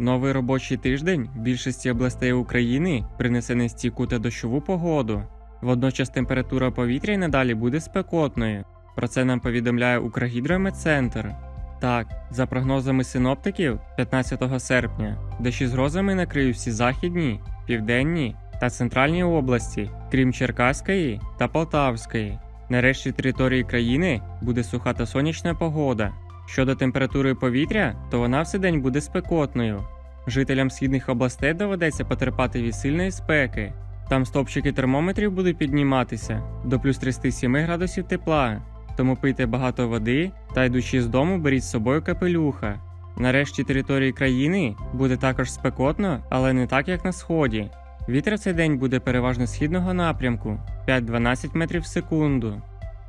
Новий робочий тиждень в більшості областей України принесе нестійку та дощову погоду. Водночас температура повітря й надалі буде спекотною. Про це нам повідомляє Укргідрометцентр. Так, за прогнозами синоптиків, 15 серпня дощі з грозами накриють всі західні, південні та центральні області, крім Черкаської та Полтавської. На решті території країни буде суха та сонячна погода. Щодо температури повітря, то вона все день буде спекотною. Жителям східних областей доведеться потерпати від сильної спеки. Там стопчики термометрів будуть підніматися до плюс 37 градусів тепла. Тому пийте багато води та йдучи з дому, беріть з собою капелюха. Нарешті території країни буде також спекотно, але не так як на сході. Вітер в цей день буде переважно східного напрямку 5-12 метрів в секунду.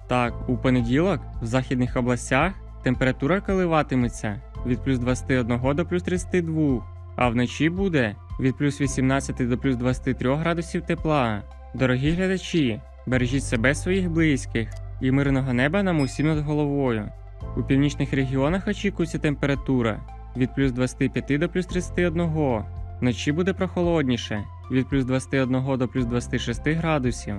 Так, у понеділок в західних областях температура коливатиметься від плюс 21 до плюс 32, а вночі буде від плюс 18 до плюс 23 градусів тепла. Дорогі глядачі, бережіть себе своїх близьких і мирного неба нам усім над головою. У північних регіонах очікується температура від плюс 25 до плюс 31. Вночі буде прохолодніше від плюс 21 до плюс 26 градусів.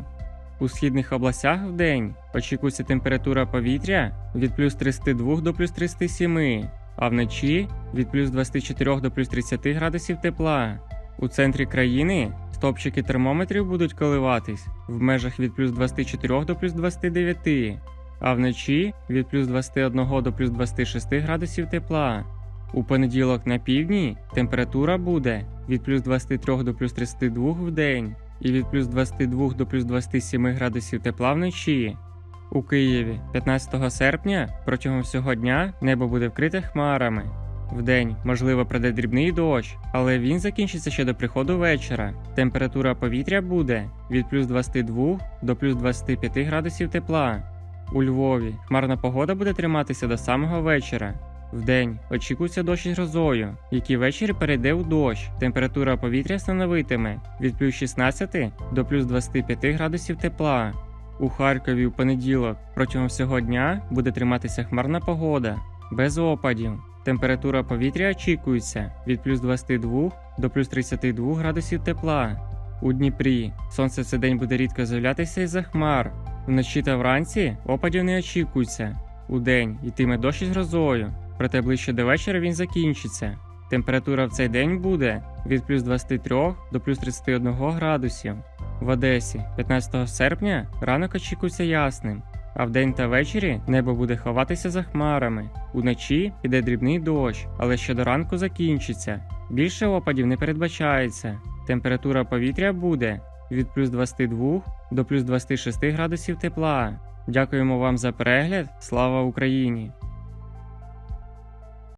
У східних областях в день очікується температура повітря від плюс 32 до плюс 37, а вночі від плюс 24 до плюс 30 градусів тепла. У центрі країни стопчики термометрів будуть коливатись в межах від плюс 24 до плюс 29, а вночі від плюс 21 до плюс 26 градусів тепла. У понеділок на півдні температура буде від плюс 23 до плюс 32 в день і від плюс 22 до плюс 27 градусів тепла вночі. У Києві 15 серпня протягом всього дня небо буде вкрите хмарами. Вдень, можливо, пройде дрібний дощ, але він закінчиться ще до приходу вечора. Температура повітря буде від плюс 22 до плюс 25 градусів тепла. У Львові хмарна погода буде триматися до самого вечора. Вдень очікується дощ із грозою, який ввечері перейде у дощ. Температура повітря становитиме від плюс 16 до плюс 25 градусів тепла. У Харкові в понеділок протягом всього дня буде триматися хмарна погода, без опадів. Температура повітря очікується від плюс 22 до плюс 32 градусів тепла. У Дніпрі сонце в цей день буде рідко з'являтися із-за хмар. Вночі та вранці опадів не очікується. Удень йтиме дощ із грозою, проте ближче до вечора він закінчиться. Температура в цей день буде від плюс 23 до плюс 31 градусів. В Одесі 15 серпня ранок очікується ясним, а вдень та ввечері небо буде ховатися за хмарами. Уночі піде дрібний дощ, але ще до ранку закінчиться. Більше опадів не передбачається. Температура повітря буде від плюс 22 до плюс 26 градусів тепла. Дякуємо вам за перегляд. Слава Україні!